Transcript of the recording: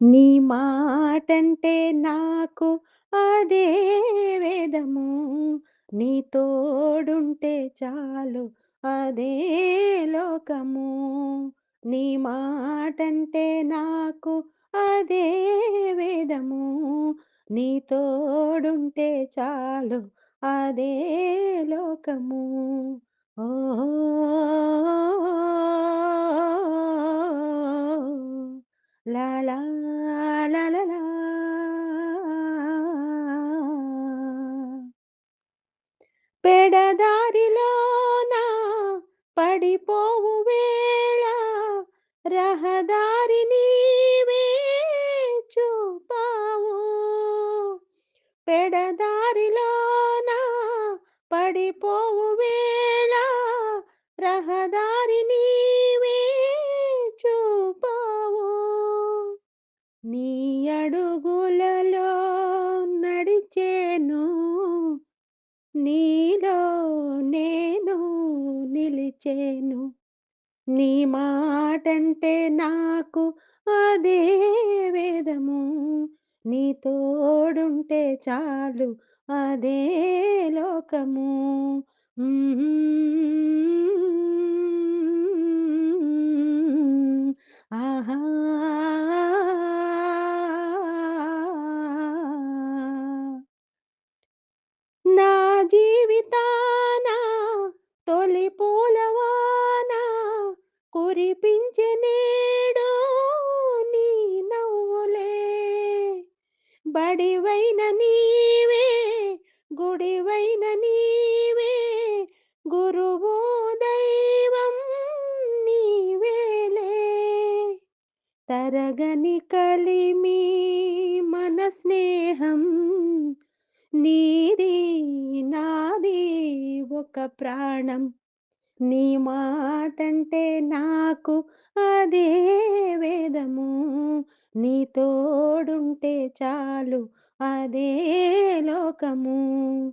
నీ మాటంటే నాకు అదే వేదము. నీ తోడుంటే చాలు అదే లోకము. నీ మాటంటే నాకు అదే వేదము. నీ తోడుంటే చాలు అదే లోకము. ఓహ్! లా లా లా లా లా. పెడదారిలోన పడిపోవు వేళ రహదారి నీవే చూపావు. పెడదారిలోన పడిపోవు వేళ రహదారి నీలో నేను నిలిచేను. నీ మాటంటే నాకు అదే వేదము. నీ తోడుంటే చాలు అదే లోకము. ఆహా! కురిపించె నీ నవ్వులే. బడివైన నీవే గుడివైన నీవే గురువు దైవం నీవేలే. తరగని కలిమి మన స్నేహం నీది నాది ఒక ప్రాణం. నీ మాటంటే నాకు అదే వేదము. నీ తోడుంటే చాలు అదే లోకము.